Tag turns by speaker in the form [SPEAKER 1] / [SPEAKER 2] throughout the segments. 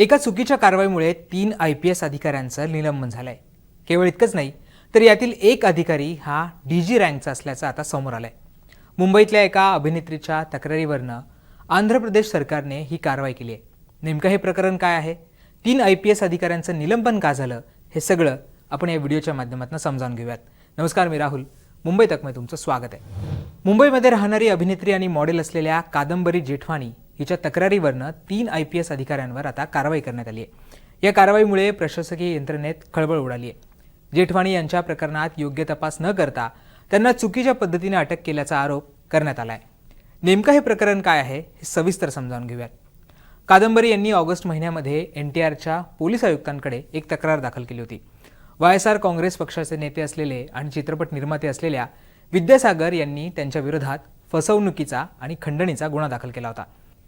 [SPEAKER 1] एका चुकीच्या कारवाईमुळे तीन आय पी एस अधिकाऱ्यांचं निलंबन झालं आहे केवळ इतकंच नाही तर यातील एक अधिकारी हा डी जी रँकचा असल्याचं आता समोर आलं आहे मुंबईतल्या एका अभिनेत्रीच्या तक्रारीवरनं आंध्र प्रदेश सरकारने ही कारवाई केली आहे. नेमकं हे प्रकरण काय आहे? तीन आय पी एस अधिकाऱ्यांचं निलंबन का झालं? हे सगळं आपण या व्हिडिओच्या माध्यमातून समजावून घेऊयात. नमस्कार मी राहुल. मुंबई तकमे तुमचं स्वागत आहे. मुंबईमध्ये राहणारी अभिनेत्री आणि मॉडेल असलेल्या कादंबरी जेठवाणी हिच्या तक्रारीवरनं तीन आय पी एस अधिकाऱ्यांवर आता कारवाई करण्यात आली आहे. या कारवाईमुळे प्रशासकीय यंत्रणेत खळबळ उडाली आहे. जेठवाणी यांच्या प्रकरणात योग्य तपास न करता त्यांना चुकीच्या पद्धतीने अटक केल्याचा आरोप करण्यात आला आहे नेमकं हे प्रकरण काय आहे हे सविस्तर समजावून घेऊयात. कादंबरी यांनी ऑगस्ट महिन्यामध्ये एन टी आरच्या पोलीस आयुक्तांकडे एक तक्रार दाखल केली होती. वाय एस आर काँग्रेस पक्षाचे नेते असलेले आणि चित्रपट निर्माते असलेल्या विद्यासागर यांनी त्यांच्या विरोधात फसवणुकीचा आणि खंडणीचा गुन्हा दाखल केला होता.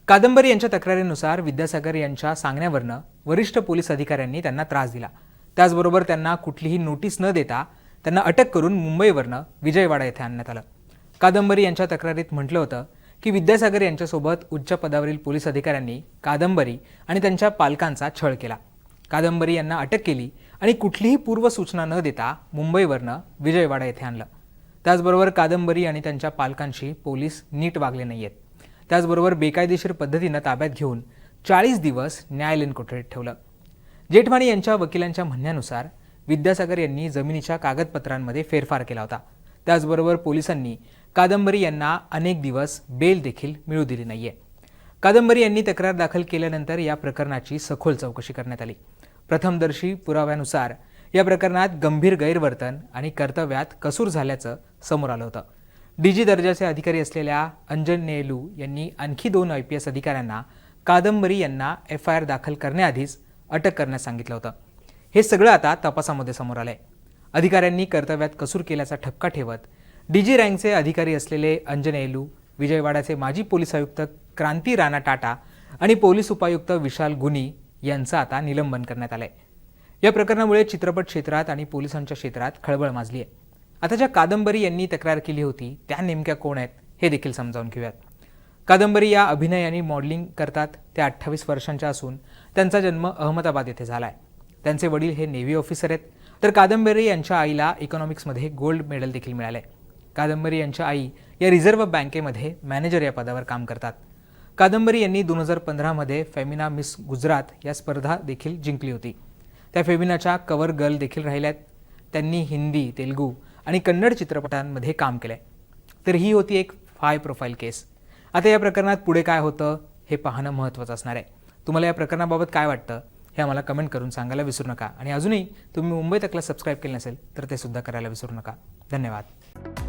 [SPEAKER 1] कादंबरी यांच्या तक्रारीनुसार विद्यासागर यांच्या सांगण्यावरनं वरिष्ठ पोलीस अधिकाऱ्यांनी त्यांना त्रास दिला. त्याचबरोबर त्यांना कुठलीही नोटीस न देता त्यांना अटक करून मुंबईवरनं विजयवाडा येथे आणण्यात आलं. कादंबरी यांच्या तक्रारीत म्हटलं होतं की विद्यासागर यांच्यासोबत उच्च पदावरील पोलीस अधिकाऱ्यांनी कादंबरी आणि त्यांच्या पालकांचा छळ केला. कादंबरी यांना अटक केली आणि कुठलीही पूर्वसूचना न देता मुंबईवरनं विजयवाडा येथे आणलं. त्याचबरोबर कादंबरी आणि त्यांच्या पालकांशी पोलीस नीट वागले नाही आहेत त्याचबरोबर बेकायदेशीर पद्धतीनं ताब्यात घेऊन चाळीस दिवस न्यायालयीन कोठडीत ठेवलं. जेठवाणी यांच्या वकिलांच्या म्हणण्यानुसार विद्यासागर यांनी जमिनीच्या कागदपत्रांमध्ये फेरफार केला होता. त्याचबरोबर पोलिसांनी कादंबरी यांना अनेक दिवस बेल देखील मिळू दिली नाहीये. कादंबरी यांनी तक्रार दाखल केल्यानंतर या प्रकरणाची सखोल चौकशी करण्यात आली. प्रथमदर्शी पुराव्यानुसार या प्रकरणात गंभीर गैरवर्तन आणि कर्तव्यात कसूर झाल्याचं समोर आलं होतं. डीजी दर्जाचे अधिकारी असलेल्या अंजन नेलू यांनी आणखी दोन आय पी एस अधिकाऱ्यांना कादंबरी यांना एफ आय आर दाखल करण्याआधीच अटक करण्यास सांगितलं होतं. हे सगळं आता तपासामध्ये समोर आलंय. अधिकाऱ्यांनी कर्तव्यात कसूर केल्याचा ठपका ठेवत डीजी रँकचे अधिकारी असलेले अंजन एलू विजयवाडाचे माजी पोलीस आयुक्त क्रांती राणा टाटा आणि पोलीस उपायुक्त विशाल गुनी यांचं आता निलंबन करण्यात आलंय. या प्रकरणामुळे चित्रपट क्षेत्रात आणि पोलिसांच्या क्षेत्रात खळबळ माजली आहे आता ज्या कादंबरी यांनी तक्रार केली होती त्या नेमक्या कोण आहेत हे देखील समजावून घेऊयात. कादंबरी या अभिनय आणि मॉडेलिंग करतात त्या अठ्ठावीस वर्षांच्या असून त्यांचा जन्म अहमदाबाद येथे झाला आहे त्यांचे वडील हे नेव्ही ऑफिसर आहेत. तर कादंबरी यांच्या आईला इकॉनॉमिक्समध्ये गोल्ड मेडल देखील मिळालं आहे कादंबरी यांच्या आई या रिझर्व्ह बँकेमध्ये मॅनेजर या पदावर काम करतात. कादंबरी यांनी दोन हजार पंधरामध्ये फेमिना मिस गुजरात या स्पर्धा देखील जिंकली होती. त्या फेमिनाच्या कवर गर्ल देखील राहिल्या आहेत त्यांनी हिंदी तेलुगू आणि कन्नड चित्रपटांमध्ये काम केलंय. तर ही होती एक हाय प्रोफाईल केस आता या प्रकरणात पुढे काय होतं हे पाहणं महत्त्वाचं असणार आहे. तुम्हाला या प्रकरणाबाबत काय वाटतं हे आम्हाला कमेंट करून सांगायला विसरू नका. आणि अजूनही तुम्ही मुंबई तकला सबस्क्राईब केलं नसेल तर ते सुद्धा करायला विसरू नका. धन्यवाद.